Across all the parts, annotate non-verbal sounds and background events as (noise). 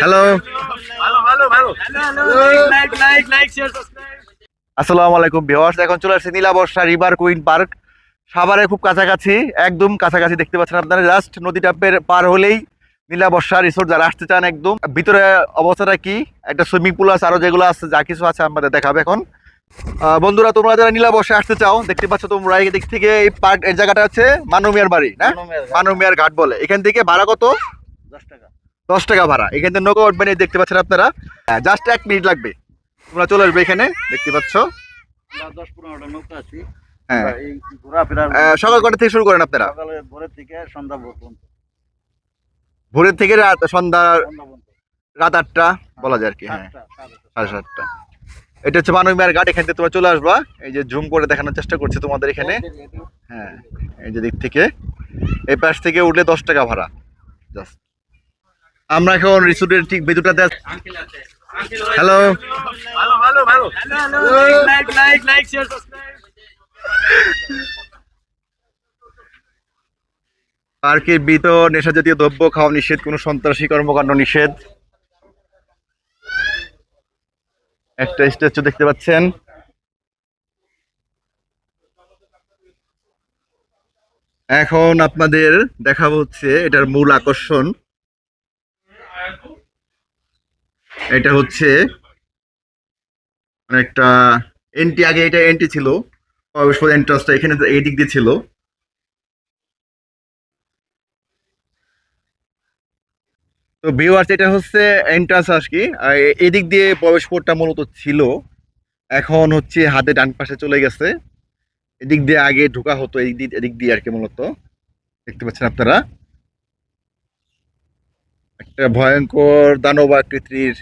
Hello আসসালামু আলাইকুম viewers এখন চলে আসছে Nila Borsha river queen park. সাভারে খুব কাছাকাছি একদম কাছাকাছি দেখতে পাচ্ছেন আপনারা। জাস্ট নদীটা পের- পার হলেই নীলা বর্ষা রিসোর্ট যারা আসতে চান একদম। ভিতরে অবস্থাটা কি? একটা সুইমিং পুল আছে আরও যেগুলো আছে যা কিছু আছে আমাদের দেখাবে এখন। বন্ধুরা তোমরা যারা নীলা বর্ষা আসতে চাও দেখতে পাচ্ছ তোমরা এই দিক থেকে এই পার্কের জায়গাটা হচ্ছে মানমিয়ার বাড়ি না? মানমিয়ার ঘাট বলে। এখান থেকে ভাড়া কত? দশ টাকা। ভাড়া। এখান থেকে নৌকা উঠবেন দেখতে পাচ্ছেন আপনারা। জাস্ট এক মিনিট লাগবে। তোমরা চলে আসবে এখানে দেখতে পাচ্ছ। দশ পনেরোটা নৌকা আছি। হ্যাঁ। সকাল কটা থেকে শুরু করেন আপনারা? ভোরের থেকে সন্ধ্যা পর্যন্ত। ভোরের থেকে রাত সন্ধ্যা রাত আটটা বলা যায় আর কি হ্যাঁ। সাড়ে সাতটা। এটা হচ্ছে মানবিয়ার ঘাট এখান থেকে তোমরা চলে আসবা। এই যে জুম করে দেখানোর চেষ্টা করছে তোমাদের এখানে। হ্যাঁ এই যে দিক থেকে। এই পাশ থেকে উঠলে দশ টাকা ভাড়া। জাস্ট আমরা এখন রিসোর্টের ঠিক ভেতরটাতে হ্যালো? পার্কের ভিতর নেশা জাতীয় দ্রব্য খাওয়া নিষেধ কোনো সন্ত্রাসী কর্মকাণ্ড নিষেধ। একটা স্ট্যাচু দেখতে পাচ্ছেন। এখন আপনাদের দেখাবো হচ্ছে এটার মূল আকর্ষণ। এটা হচ্ছে অনেকটা এন্টি আগে এটা এন্টি ছিল অবশ্য এন্ট্রান্সটা এখানে এই দিক দিয়ে ছিল। তো ভিউয়ার্স এটা হচ্ছে এন্ট্রান্স আর কি এদিক দিয়ে প্রবেশ পথটা মূলত ছিল। এখন হচ্ছে হাতে ডান পাশে চলে গেছে। এদিক দিয়ে আগে ঢোকা হতো এই দিক এদিক দিয়ে আর কি মূলত। দেখতে পাচ্ছেন আপনারা? একটা ভয়ঙ্কর দানব আকৃতির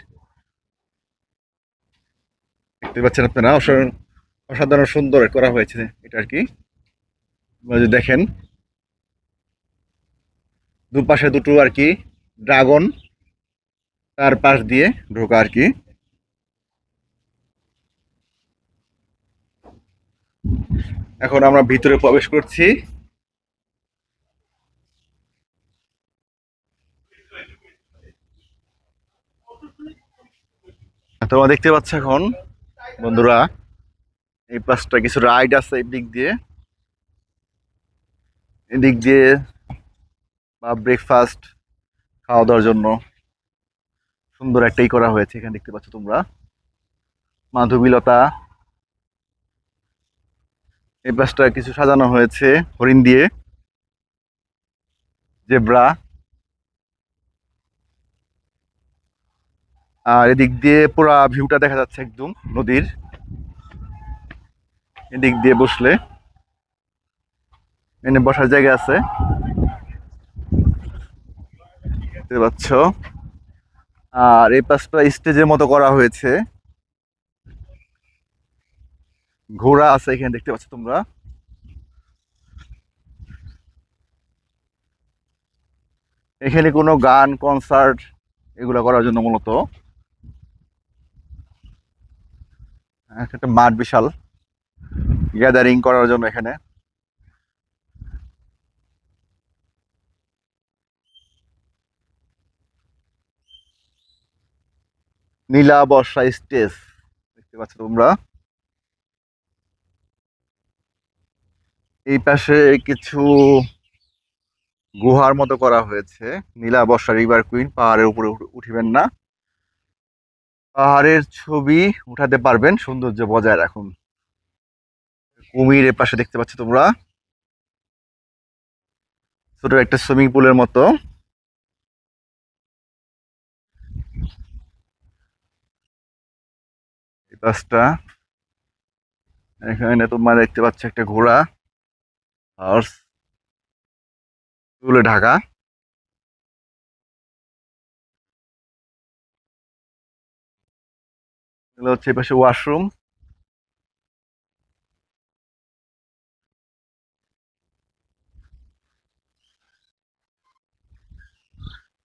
দেখতে পাচ্ছেন আপনারা? অসাধারণ অসাধারণ সুন্দর করা হয়েছে এটা আর কি। যদি দেখেন, দুপাশে দুটো আর কি ড্রাগন, তার পাশ দিয়ে ঢোকা আর কি। এখন আমরা ভিতরে প্রবেশ করছি। তোমরা দেখতে পাচ্ছ এখন বন্ধুরা, এই পাশটা কিছু রাইড আছে এই দিক দিয়ে। এদিক দিয়ে বা ব্রেকফাস্ট খাওয়া দাওয়ার জন্য সুন্দর একটাই করা হয়েছে, এখানে দেখতে পাচ্ছ তোমরা। মাধবীলতা। এই পাশটা কিছু সাজানো হয়েছে হরিণ দিয়ে। জেব্রা। আর এদিক দিয়ে পুরা ভিউটা দেখা যাচ্ছে একদম নদীর। এদিক দিয়ে বসলে এনে বসার জায়গা আছে। পাচ্ছ? আর এই পাশটা স্টেজের মতো করা হয়েছে। ঘোড়া আছে এখানে, দেখতে পাচ্ছ তোমরা? এখানে কোনো গান কনসার্ট এগুলো করার জন্য মূলত। একটা মাঠ বিশাল। গ্যাদারিং করার জন্য এখানে। নীলা বর্ষা স্টেজ, দেখতে পাচ্ছ তোমরা। এই পাশে কিছু গুহার মতো করা হয়েছে। নীলা বর্ষা রিভার কুইন পাহাড়ের উপরে উঠিবেন না। পাহাড়ের ছবি উঠাতে পারবেন, সৌন্দর্য বজায় রাখুন। কুমির এর পাশে দেখতে পাচ্ছ তোমরা। ছোট একটা সুইমিং পুলের মতো। এখানে তোমরা দেখতে পাচ্ছ একটা ঘোড়া, হর্স চুলে ঢাকা। এগুলো হচ্ছে এই পাশে ওয়াশরুম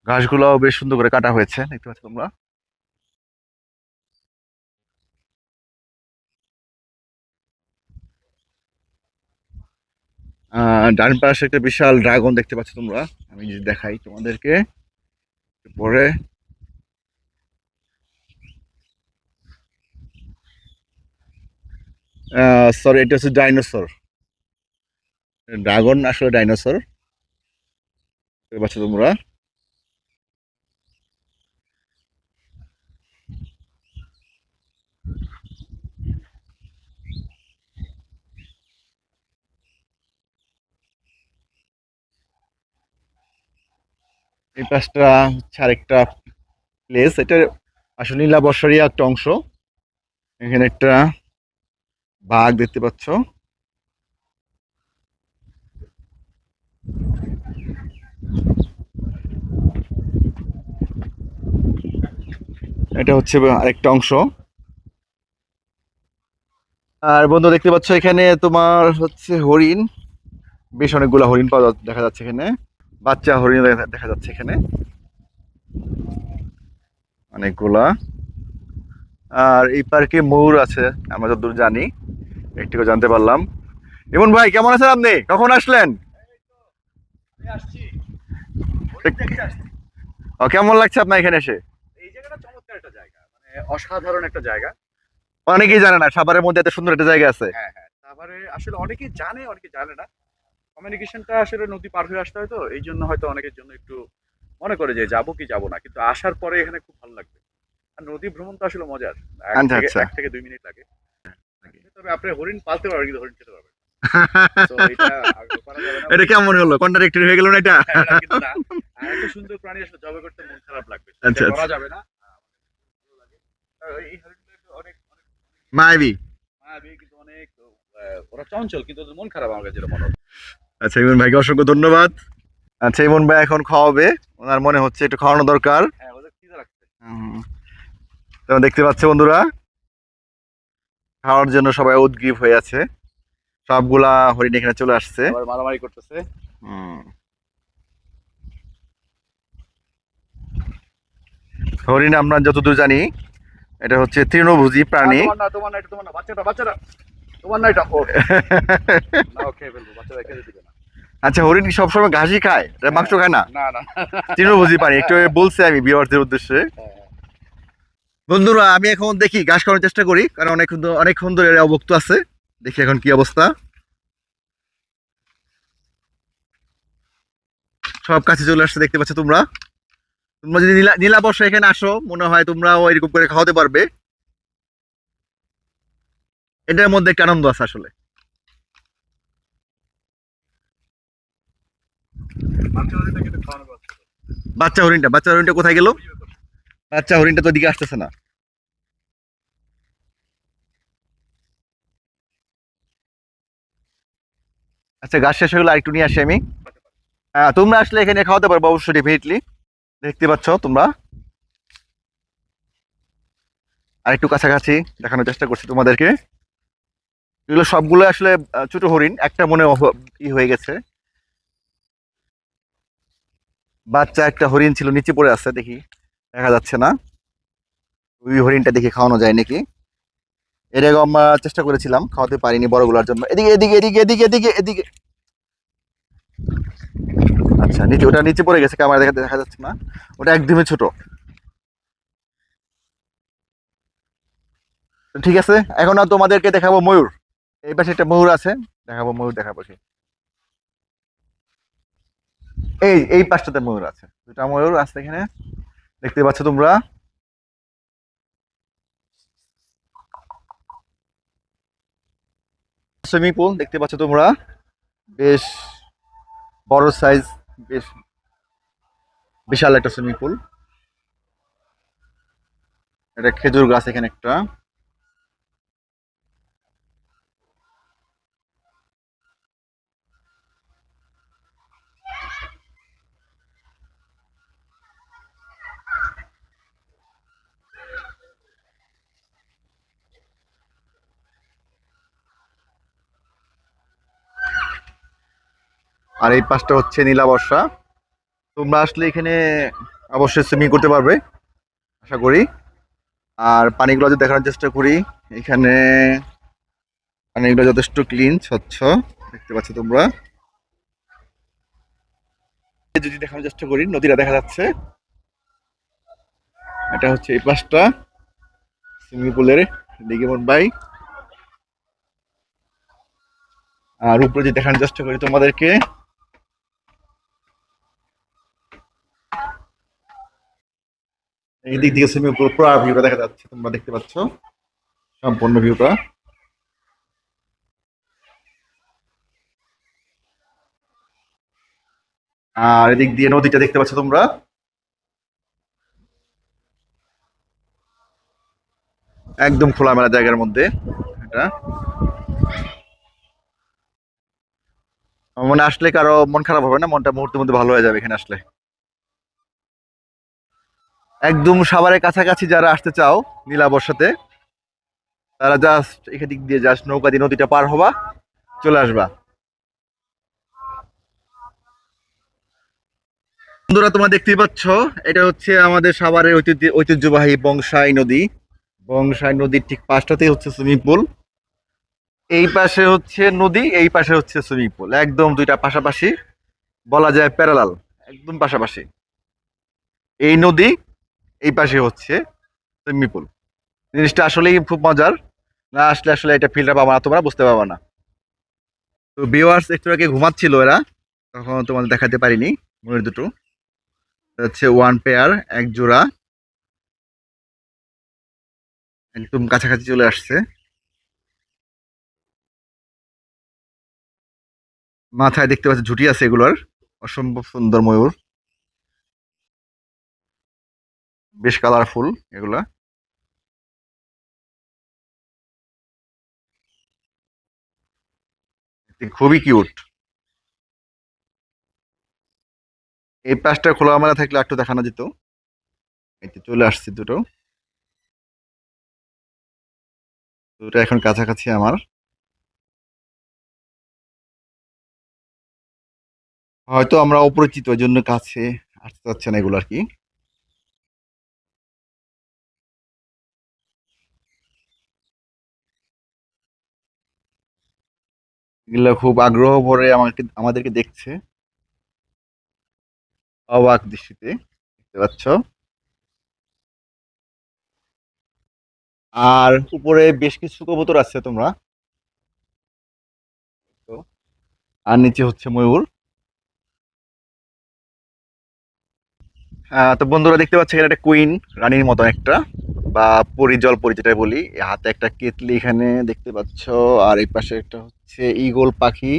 ঘাসগুলোও বেশ সুন্দর করে কাটা হয়েছে, দেখতে পাচ্ছ তোমরা। ডান পাশে একটা বিশাল ড্রাগন দেখতে পাচ্ছ তোমরা। আমি যদি দেখাই তোমাদেরকে পরে। সরি এটা হচ্ছে ডাইনোসর ড্রাগন আসলে ডাইনোসর পাচ্ছ তোমরা। এই পাশটা হচ্ছে আরেকটা প্লেস এটা আসলে নীলা বর্ষারই একটা অংশ। এখানে একটা বাঘ দেখতে পাচ্ছ। এটা হচ্ছে আরেকটা অংশ। আর বন্ধু দেখতে পাচ্ছ এখানে তোমার হচ্ছে হরিণ। বেশ অনেকগুলা হরিণ পাওয়া দেখা যাচ্ছে এখানে। বাচ্চা হরিণ দেখা- যাচ্ছে এখানে। অনেকগুলা। আর এই পার্কে ময়ূর আছে, আমরা যতদূর জানি। একটু জানতে পারলাম। ইমন ভাই কেমন আছেন আপনি? কখন আসলেন? ও, কেমন লাগছে আপনার এখানে এসে? এই জায়গাটা চমৎকার একটা জায়গা মানে অসাধারণ একটা জায়গা। অনেকেই জানে না সাভারের মধ্যে এত সুন্দর একটা জায়গা আছে। হ্যাঁ হ্যাঁ তারপরে আসলে অনেকেই জানে অনেকে জানে না। কমিউনিকেশনটা আসলে নদী পার হয়ে আসতে হয় তো এই জন্য হয়তো অনেকের জন্য একটু মনে করে যে যাব কি যাব না কিন্তু আসার পরে এখানে খুব ভালো লাগবে। আর নদী ভ্রমণ তো আসলে মজার এক আচ্ছা, আচ্ছা। এক থেকে দুই মিনিট লাগে। তবে আপনি হরিণ পালতে পারবেন কিন্তু হরিণ খেতে পারবেন (laughs) এটা কেমন হলো? কন্ট্রাক্টর হয়ে গেল না এটা? হ্যাঁ, একটা সুন্দর প্রাণী আসলে জবে করতে মন খারাপ লাগবে। আচ্ছা, করা যাবে না। এই অনেক অনেক মায়াবী। মায়াবী কিন্তু অনেক ওরা চঞ্চল কিন্তু মন খারাপ আমার কাছে মনে হয়। আচ্ছা ইমন ভাইকে অসংখ্য ধন্যবাদ। আচ্ছা ইমন ভাই এখন খাওয়াবে। ওনার মনে হচ্ছে একটু খাওয়ানো দরকার। হ্যাঁ ওদের খিদে লাগছে। দেখতে পাচ্ছ বন্ধুরা। খাওয়ার জন্য সবাই উদ্গ্রীব হয়ে আছে। সবগুলা হরিণ এখানে চলে আসছে। মারামারি করতেছে। হরিণ আমরা যতদূর জানি এটা হচ্ছে তৃণভোজী প্রাণী। (laughs) আচ্ছা হরিণ সবসময় ঘাসই খায় এটা মাংস খায় না? তৃণভোজী প্রাণী একটু বলছি আমি বিয়ারদের উদ্দেশ্যে। হ্যাঁ, বন্ধুরা, আমি এখন দেখি, ঘাস খাওয়ানোর চেষ্টা করি, কারণ অনেক অনেকক্ষণ ধরে অবক্ত আছে। দেখি এখন কি অবস্থা। সব কাছে চলে আসছে, দেখতে পাচ্ছ তোমরা। তোমরা যদি নীলা নীলা বর্ষা এখানে আসো, মনে হয় তোমরাও এরকম করে খাওয়াতে পারবে। এটার মধ্যে একটা আনন্দ আছে আসলে। বাচ্চা হরিণটা বাচ্চা হরিণটা কোথায় গেল? বাচ্চা হরিণটা তো দিকে আসতেছে না। আচ্ছা গাছ শেষ হয়ে আরেকটু নিয়ে আসি আমি। হ্যাঁ তোমরা আসলে এখানে খাওয়াতে পারব অবশ্যই ডেফিনেটলি দেখতে পাচ্ছ তোমরা। আরেকটু কাছাকাছি দেখানোর চেষ্টা করছি তোমাদেরকে। এগুলো সবগুলো আসলে ছোট হরিণ, একটা মনে ই হয়ে গেছে। বাচ্চা একটা হরিণ ছিল, নিচে পড়ে আছে, দেখি। দেখা যাচ্ছে না। ওই হরিণটা দেখে খাওয়ানো যায় নাকি? এরকম আমরা চেষ্টা করেছিলাম, খাওয়াতে পারিনি বড়গুলোর জন্য। এদিকে এদিকে এদিকে এদিকে এদিকে এদিকে। আচ্ছা নিচে, ওটা নিচে পড়ে গেছে, ক্যামেরা দেখা দেখা যাচ্ছে না। ওটা একদমই ছোট। ঠিক আছে, এখন আর তোমাদেরকে দেখাবো ময়ূর। এই পাশে একটা ময়ূর আছে, দেখাবো, ময়ূর দেখাবো সে। এই এই পাশটাতে ময়ূর আছে। দুটা ময়ূর আছে এখানে। দেখতে পাচ্ছ তোমরা? সুইমিং পুল দেখতে পাচ্ছ তোমরা? বেশ বড় সাইজ বেশ বিশাল একটা সুইমিং পুল এটা খেজুর গাছ এখানে একটা। আর এই পাশটা হচ্ছে নীলা বর্ষা। তোমরা আসলে এখানে অবশ্যই সুইমিং করতে পারবে, আশা করি। আর পানিগুলো যদি দেখানোর চেষ্টা করি, এখানে পানিগুলো যথেষ্ট ক্লিন স্বচ্ছ, দেখতে পাচ্ছ তোমরা। যদি দেখানোর চেষ্টা করি, নদীটা দেখা যাচ্ছে। এটা হচ্ছে এই পাশটা সুইমিং পুলের দিকে বাই আর উপরে যে দেখানোর চেষ্টা করি তোমাদেরকে এই দিক থেকে সুইমিং পুল পুরো ভিউটা দেখা যাচ্ছে, তোমরা দেখতে পাচ্ছ। সম্পূর্ণ ভিউটা আর এদিক দিয়ে নদীটা দেখতে পাচ্ছ তোমরা। একদম খোলামেলা জায়গার মধ্যে এটা। মনে আসলে কারও মন খারাপ হবে না? মনটা মুহূর্তের মধ্যে ভালো হয়ে যাবে এখানে আসলে। একদম সাভারের কাছাকাছি যারা আসতে চাও নীলা বর্ষাতে তারা জাস্ট এখান দিক দিয়ে জাস্ট নৌকা দিয়ে নদীটা পার হবা, চলে আসবা। বন্ধুরা, তোমরা দেখতেই পাচ্ছ, এটা হচ্ছে আমাদের সাভারের ঐতিহ্য, ঐতিহ্যবাহী বংশাই নদী। বংশাই নদীর ঠিক পাশটাতেই হচ্ছে সুইমিং পুল এই পাশে হচ্ছে নদী, এই পাশে হচ্ছে সুইমিং পুল একদম দুইটা পাশাপাশি, বলা যায় প্যারালাল একদম পাশাপাশি। এই নদী এই পাশে হচ্ছে সুইমিং পুল জিনিসটা আসলেই খুব মজার। না আসলে আসলে এটা ফিল্ডটা পাবা না, তোমরা বুঝতে পারবা না। তো ভিউয়ার্স একটু আগে ঘুমাচ্ছিল এরা, তখন তোমাদের দেখাতে পারিনি, মনের দুটো। হচ্ছে ওয়ান পেয়ার এক জোড়া। একদম কাছাকাছি চলে আসছে। মাথায় দেখতে পাচ্ছি ঝুটি আছে এগুলোর। অসম্ভব সুন্দর ময়ূর। বেশ কালারফুল এগুলা। খুবই কিউট এই পাশটা খোলামেলা থাকলে একটু দেখানো যেত। এই তো চলে আসছে দুটো। দুটো এখন কাছাকাছি আমার। হয়তো আমরা অপরিচিত জন্য কাছে আসতে চাচ্ছে না এগুলো আর কি। এগুলো খুব আগ্রহ ভরে আমাকে, আমাদেরকে দেখছে। অবাক দৃষ্টিতে, দেখতে পাচ্ছ? আর উপরে বেশ কিছু কবুতর আছে তোমরা। আর নিচে হচ্ছে ময়ূর। তো বন্ধুরা দেখতে পাচ্ছি, এখানে একটা কুইন, রানীর মতো একটা, বা পরি জল পরি যেটা বলি হাতে একটা কেতলি এখানে, দেখতে পাচ্ছ। আর এই পাশে একটা হচ্ছে ঈগল পাখি।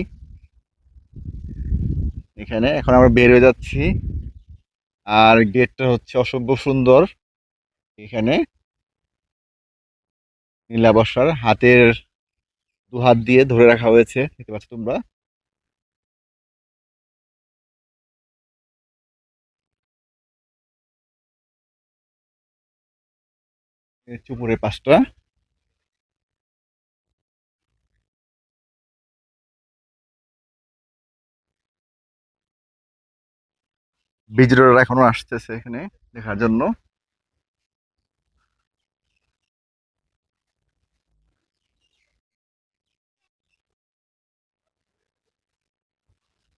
এখানে এখন আমরা বের হয়ে যাচ্ছি। আর গেটটা হচ্ছে অসভ্য সুন্দর। এখানে নীলা বর্ষার হাতের দু হাত দিয়ে ধরে রাখা হয়েছে। দেখতে পাচ্ছ তোমরা? চুপুরের ভিজিটররা এখনও আসতেছে এখানে দেখার জন্য।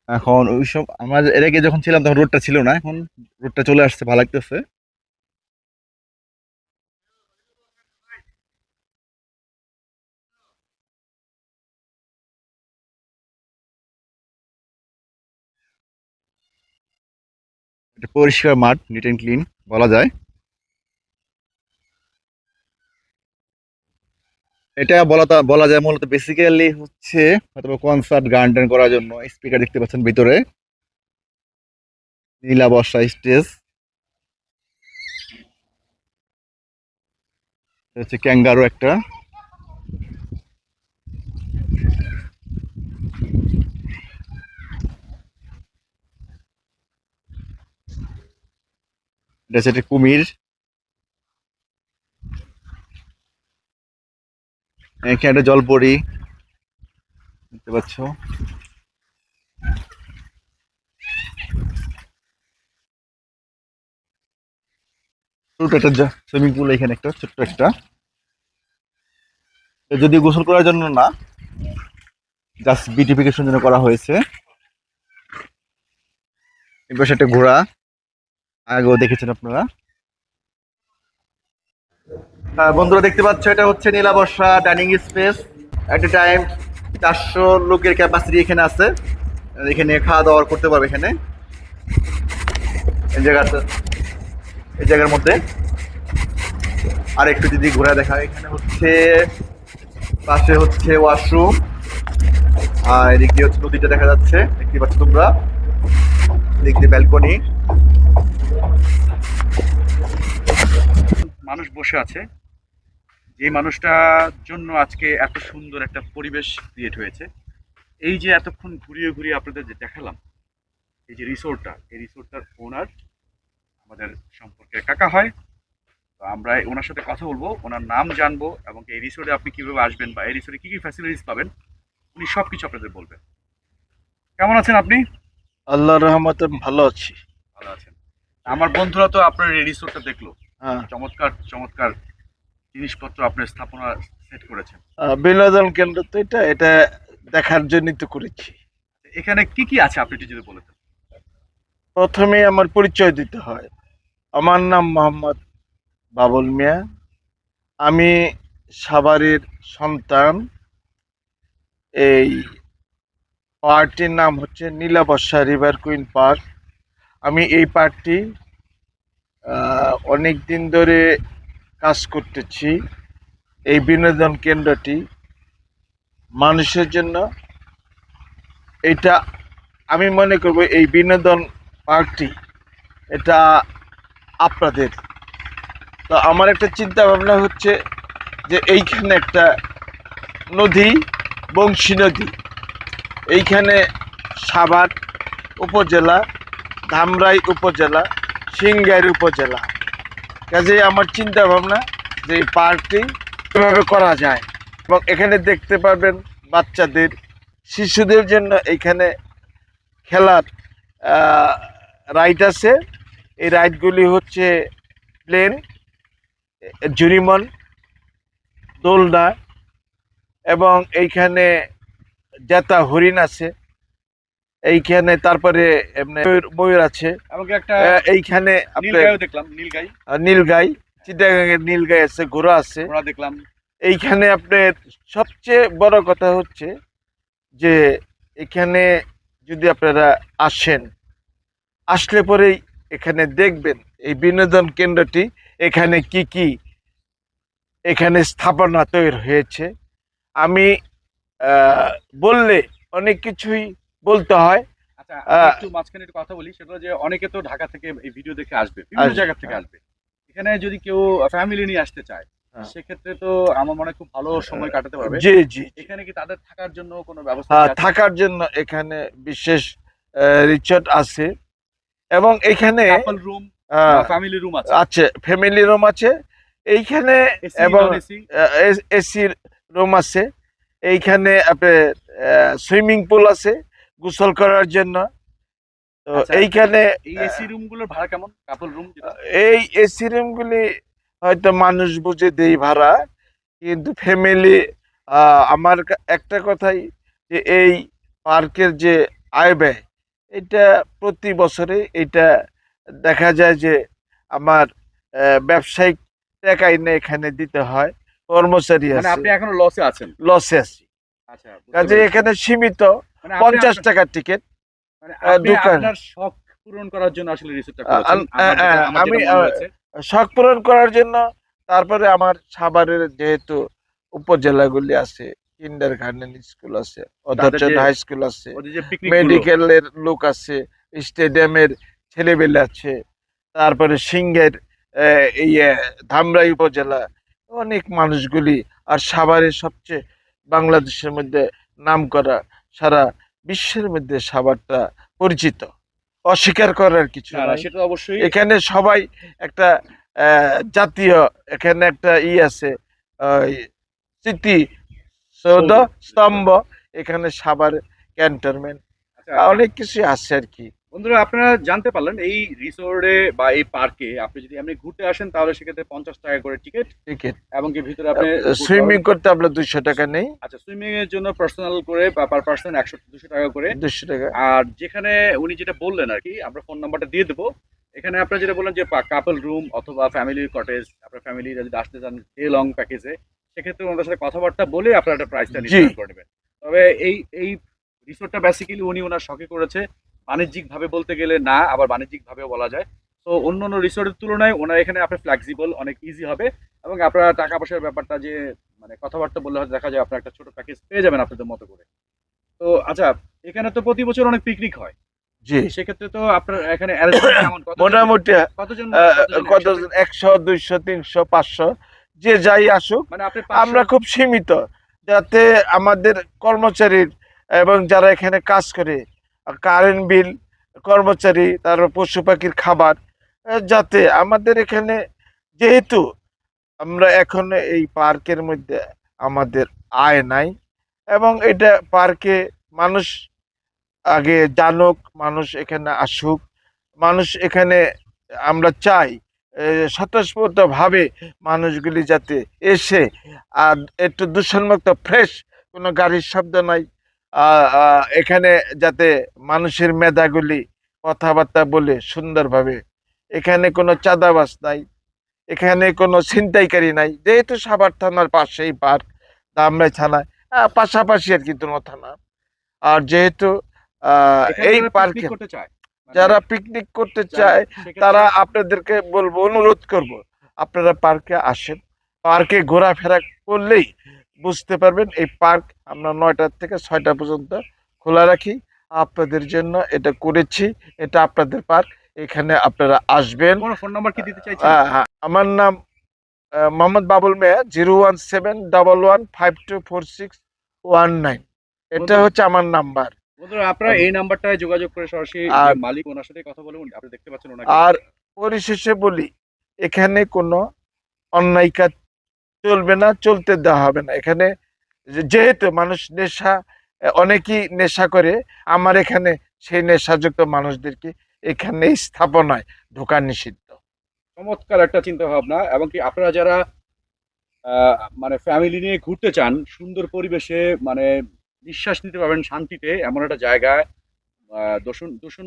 এখন ওইসব, আমরা এর আগে যখন ছিলাম তখন রোডটা ছিল না, এখন রোডটা চলে আসছে, ভালো লাগতেছে। এটা পরিষ্কার মাঠ নিট অ্যান্ড ক্লিন বলা যায়। এটা বলা বলা যায় মূলত বেসিক্যালি হচ্ছে হয়তো কনসার্ট গান টান করার জন্য। স্পিকার দেখতে পাচ্ছেন ভিতরে। নীলা বর্ষা স্টেজ হচ্ছে ক্যাঙ্গারো একটা। এটা কুমির। এখানে একটা জলপরি। দেখতে পাচ্ছ? ছোট্ট একটা সুইমিং পুল এখানে একটা, ছোট্ট একটা। যদি গোসল করার জন্য না জাস্ট বিউটিফিকেশন জন্য করা হয়েছে। এবার একটা ঘোড়া। আগেও দেখেছেন আপনারা। বন্ধুরা দেখতে পাচ্ছ, এটা হচ্ছে Nilaborsha dining space. At a time চারশো লোকের ক্যাপাসিটি এখানে আছে। এখানে খাওয়া দাওয়া করতে পারবে এখানে। এই জায়গাটা, এই জায়গার মধ্যে। আর একটু যদি ঘোরা দেখা, এখানে হচ্ছে, পাশে হচ্ছে ওয়াশরুম আর এদিক দিয়ে হচ্ছে নদীটা দেখা যাচ্ছে, দেখতে পাচ্ছ তোমরা। এদিক দিয়ে ব্যালকনি মানুষ বসে আছে। যে মানুষটার জন্য আজকে এত সুন্দর একটা পরিবেশ ক্রিয়েট হয়েছে। এই যে এতক্ষণ ঘুরিয়ে ঘুরিয়ে আপনাদের যে দেখালাম এই যে রিসোর্টটা এই রিসোর্টটার ওনার আমাদের সম্পর্কে কাকা হয়। তো আমরা ওনার সাথে কথা বলব ওনার নাম জানব এবং এই রিসোর্টে আপনি কীভাবে আসবেন বা এই রিসোর্টে কী কী ফ্যাসিলিটিস পাবেন উনি সব কিছু আপনাদের বলবেন। কেমন আছেন আপনি? আল্লাহর রহমতে ভালো আছি। ভালো আছেন। আমার বন্ধুরা তো আপনার এই রিসোর্টটা দেখল। চমৎকার চমৎকার জিনিসপত্র আপনার স্থাপনা সেট করেছেন। বিনোদন কেন্দ্র তো এটা এটা দেখার জন্যই তো করেছি। এখানে কি কি আছে আপনি যদি বলে দেন? প্রথমে আমার পরিচয় দিতে হয়। আমার নাম মোহাম্মদ বাবুল মিয়া। আমি সাভারের সন্তান। এই পার্কটির নাম হচ্ছে নীলাবর্ষা রিভার কুইন পার্ক। আমি এই পার্কটি অনেক দিন ধরে কাজ করতেছি। এই বিনোদন কেন্দ্রটি মানুষের জন্য। এটা আমি মনে করব এই বিনোদন পার্কটি এটা আপনাদের। তো আমার একটা চিন্তা ভাবনা হচ্ছে যে এইখানে একটা নদী, বংশী নদী। এইখানে সাভার উপজেলা, ধামরাই উপজেলা সিংগাইর উপজেলা। কাজে আমার চিন্তা ভাবনা যে এই পার্কটি কীভাবে করা যায় এবং এখানে দেখতে পাবেন বাচ্চাদের, শিশুদের জন্য এইখানে খেলার রাইড আছে। এই রাইডগুলি হচ্ছে প্লেন জুরিমন, দোলনা এবং এইখানে জেতা হরিণ আছে। এইখানে তারপরে এমনি ময়ূর- আছে। এইখানে নীল আপনার গাইও নীল গাই নীলগাই। চিটাগাঙের নীলগাই আছে ঘোড়া আছে। দেখলাম। এইখানে আপনার সবচেয়ে বড় কথা হচ্ছে যে এখানে যদি আপনারা আসেন আসলে পরেই এখানে দেখবেন এই বিনোদন কেন্দ্রটি এখানে কি কি এখানে স্থাপনা তৈরি হয়েছে। আমি বললে অনেক কিছুই বলতে হয়। আচ্ছা একটু মাঝখানে একটু কথা বলি সেটা যে অনেকে তো ঢাকা থেকে এই ভিডিও দেখে আসবে বিভিন্ন জায়গা থেকে হ্যাঁ। আসবে। এখানে যদি কেউ ফ্যামিলি নিয়ে আসতে চায় হ্যাঁ। সেক্ষেত্রে তো আমার মনে হয় খুব ভালো সময় কাটাতে পারবে। জি জি এখানে কি তাদের থাকার জন্য কোনো ব্যবস্থা? থাকার জন্য এখানে বিশেষ রিচর্ট আছে। এবং এখানে রুম ফ্যামিলি রুম আছে। আছে ফ্যামিলি রুম আছে। এইখানে এবং এসি রুম আছে। এইখানে আপনার সুইমিং পুল আছে। গোসল করার জন্য। তো আচ্ছা, এইখানে এসি রুমগুলোর ভাড়া কেমন? কাপল রুম এই এসি রুমগুলি হয়তো মানুষ বুঝে দেই ভাড়া কিন্তু ফ্যামিলি আমার একটা কথাই যে এই পার্কের যে আয় ব্যয় এটা প্রতি বছরে এটা দেখা যায় যে আমার ব্যবসায়িক টাকা এনে এখানে দিতে হয় কর্মচারী মানে আছে। আপনি এখনও লসে আছেন? লসে আছি। কাজে এখানে সীমিত মানে পঞ্চাশ টাকার টিকিট মানে শখ পূরণ করার জন্য আসলে আমি। শখ পূরণ করার জন্য তারপরে আমার সাভারের যেহেতু উপজেলাগুলি আছে কিন্ডার গার্ডেন স্কুল আছে অধ্যচন হাই স্কুল আছে মেডিকেলের লোক আছে স্টেডিয়ামের ছেলেবেলে আছে তারপরে সিংহের এই ধামরাই উপজেলা অনেক মানুষগুলি আর সাভারের সবচেয়ে বাংলাদেশের মধ্যে নাম করা সারা বিশ্বের মধ্যে সাভারটা পরিচিত। অস্বীকার করার কিছু। সেটা অবশ্যই। এখানে সবাই একটা জাতীয় এখানে একটা ই আছে স্মৃতি সৌধ স্তম্ভ এখানে সাবার ক্যান্টনমেন্ট। আচ্ছা, অনেক কিছু আছে আর কি। বন্ধুরা আপনারা জানতে পারলেন এই রিসোর্টে বা এই পার্কে আপনি যদি আপনি ঘুরতে আসেন তাহলে সেক্ষেত্রে পঞ্চাশ টাকা করে টিকিট। টিকিট। এবং কি ভিতরে আপনি সুইমিং করতে আমরা দুইশো টাকা নেই। আচ্ছা সুইমিং এর জন্য পার্সোনাল করে বা পার পার্সন একশো দুশো টাকা করে। দুশো টাকা। আর যেখানে উনি যেটা বললেন আর কি আমরা ফোন নাম্বারটা দিয়ে দেবো। এখানে আপনারা যেটা বললেন যে কাপল রুম অথবা ফ্যামিলি কটেজ আপনার ফ্যামিলি যদি আসতে চান ডে লং প্যাকেজে সেক্ষেত্রে ওনাদের সাথে কথাবার্তা বলে আপনার একটা প্রাইসটা নির্ধারণ করে নেবেন। তবে এই এই রিসোর্টটা বেসিক্যালি উনি ওনার শখে করেছে বাণিজ্যিকভাবে বলতে গেলে না আবার বাণিজ্যিকভাবেও বলা যায়। তো অন্য অন্য রিসোর্টের তুলনায় ওনার এখানে আপনার ফ্লেক্সিবল অনেক ইজি হবে এবং আপনার টাকা পয়সার ব্যাপারটা যে মানে কথাবার্তা বললে হয়তো দেখা যায় আপনার একটা ছোট প্যাকেজ পেয়ে যাবেন আপনাদের মতো করে। তো আচ্ছা এখানে তো প্রতি বছর অনেক পিকনিক হয়। জি। সেক্ষেত্রে তো আপনার এখানে মোটামুটি কতজন কতজন একশো দুইশো তিনশো পাঁচশো যে যাই আসুক। মানে আমরা খুব সীমিত। যাতে আমাদের কর্মচারীর এবং যারা এখানে কাজ করে কারেন্ট বিল কর্মচারী, তারপর পশু পাখির খাবার যাতে আমাদের এখানে যেহেতু আমরা এখন এই পার্কের মধ্যে আমাদের আয় নাই এবং এটা পার্কে মানুষ আগে জানুক, মানুষ এখানে আসুক, মানুষ এখানে আমরা চাই স্বতঃস্ফূর্তভাবে মানুষগুলি যাতে এসে আর একটু দূষণমুক্ত ফ্রেশ কোনো গাড়ির শব্দ নাই। এখানে যাতে মানুষের মেধাগুলি কথাবার্তা বলে সুন্দরভাবে। এখানে কোনো চাঁদাবাস নাই এখানে কোনো ছিনতাইকারী নাই যেহেতু সাভার থানার পাশেই পার্ক দামরাই থানায় পাশাপাশি আর কি দুনো থানা আর যেহেতু এই পার্কে মানে যারা পিকনিক করতে চায় তারা আপনাদেরকে বলব অনুরোধ করব আপনারা পার্কে আসেন। পার্কে ঘোরাফেরা করলেই বুঝতে পারবেন এই পার্ক আমরা নয়টার থেকে ছয়টা পর্যন্ত খোলা রাখি। আপনাদের জন্য এটা করেছি এটা আপনাদের পার্ক এখানে আপনারা আসবেন। ফোন নাম্বার কি দিতে চাইছেন? হ্যাঁ, আমার নাম Mohammad Babul Mia zero one seven double one five two four six one nine এটা হচ্ছে আমার নাম্বার। বন্ধুরা আপনারা এই নাম্বারটায় যোগাযোগ করে সরাসরি মালিক ওনার সাথে কথা বলুন আপনি দেখতে পাচ্ছেন ওনাকে। আর পরিশেষে বলি এখানে কোনো অন্যায় কাজ চলবে না, চলতে দেওয়া হবে না। এখানে যেহেতু মানুষ নেশা, অনেকেই নেশা করে, আমার এখানে সেই নেশাযুক্ত মানুষদেরকে এখানে স্থাপনায় ঢোকা নিষিদ্ধ। চমৎকার একটা চিন্তা ভাবনা এবং কি আপনারা যারা মানে ফ্যামিলি নিয়ে ঘুরতে চান, সুন্দর পরিবেশে মানে নিঃশ্বাস নিতে পারবেন শান্তিতে, এমন একটা জায়গায় দূষণ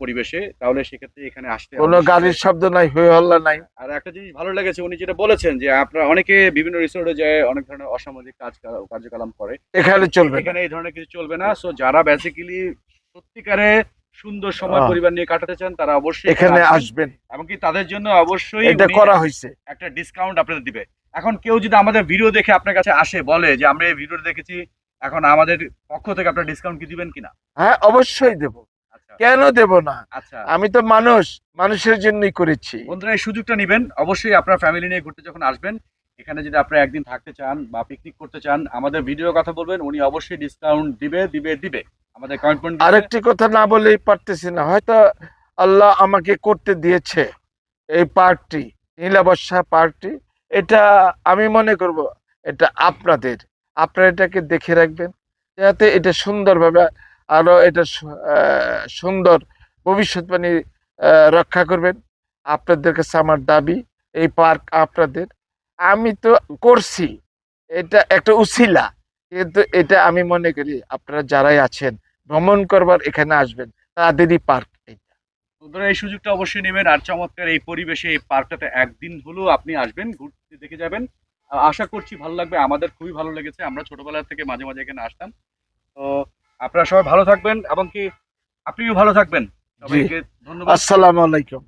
পরিবেশে তাহলে সেক্ষেত্রে এখানে আসতে কোনো গাড়ির শব্দ নাই হল্লা নাই। আর একটা জিনিস ভালো লেগেছে উনি যেটা বলেছেন যে আপনারা অনেকে বিভিন্ন রিসোর্টে যায় অনেক ধরনের অসামাজিক কাজ কার্যকলাপ করে। এখানে চলবে এখানে এই ধরনের কিছু চলবে না। সো যারা বেসিক্যালি সত্যিকারে সুন্দর সময় পরিবার নিয়ে কাটাতে চান তারা অবশ্যই এখানে আসবেন। আসবেন। এমনকি তাদের জন্য অবশ্যই এটা করা হয়েছে। একটা ডিসকাউন্ট আপনাদের দিবে। এখন কেউ যদি আমাদের ভিডিও দেখে আপনার কাছে আসে বলে যে আমরা এই ভিডিও দেখেছি এখন আমাদের পক্ষ থেকে আপনার ডিসকাউন্ট কি দিবেন কিনা? হ্যাঁ অবশ্যই দেব। আচ্ছা। কেন দেব না? আচ্ছা। আমি তো মানুষ মানুষের জন্যই করেছি। বন্ধুরা এই সুযোগটা নেবেন। অবশ্যই আপনার ফ্যামিলি নিয়ে ঘুরতে যখন আসবেন এখানে যদি আপনারা একদিন থাকতে চান বা পিকনিক করতে চান আমাদের ভিডিও কথা বলবেন উনি অবশ্যই ডিসকাউন্ট দিবে দিবে দিবে। আমাদের কমিটমেন্ট আরেকটি কথা না বলেই পারতেছি না। হয়তো আল্লাহ আমাকে করতে দিয়েছে এই পার্কটি নীলাবর্ষা পার্কটি এটা আমি মনে করব এটা আপনাদের। আপনারা এটাকে দেখে রাখবেন, যাতে এটা সুন্দরভাবে আরও এটা সুন্দর ভবিষ্যৎবাণী রক্ষা করবেন। আপনাদের কাছে আমার দাবি, এই পার্ক আপনাদের। আমি তো করছি, এটা একটা উছিলা কিন্তু এটা আমি মনে করি আপনারা যারাই আছেন, ভ্রমণ করবার এখানে আসবেন, তাদেরই পার্ক এই সুযোগটা অবশ্যই নেবেন। আর চমৎকার এই পরিবেশে এই পার্কটাতে একদিন হলেও আপনি আসবেন, ঘুরতে দেখে যাবেন। আশা করছি ভালো লাগবে আমাদের খুবই ভালো লেগেছে আমরা ছোটবেলা থেকে মাঝে মাঝে এখানে আসতাম। তো আপনারা সবাই ভালো থাকবেন এবং কি আপনিও ভালো থাকবেন। সবাইকে ধন্যবাদ। আসসালামু আলাইকুম।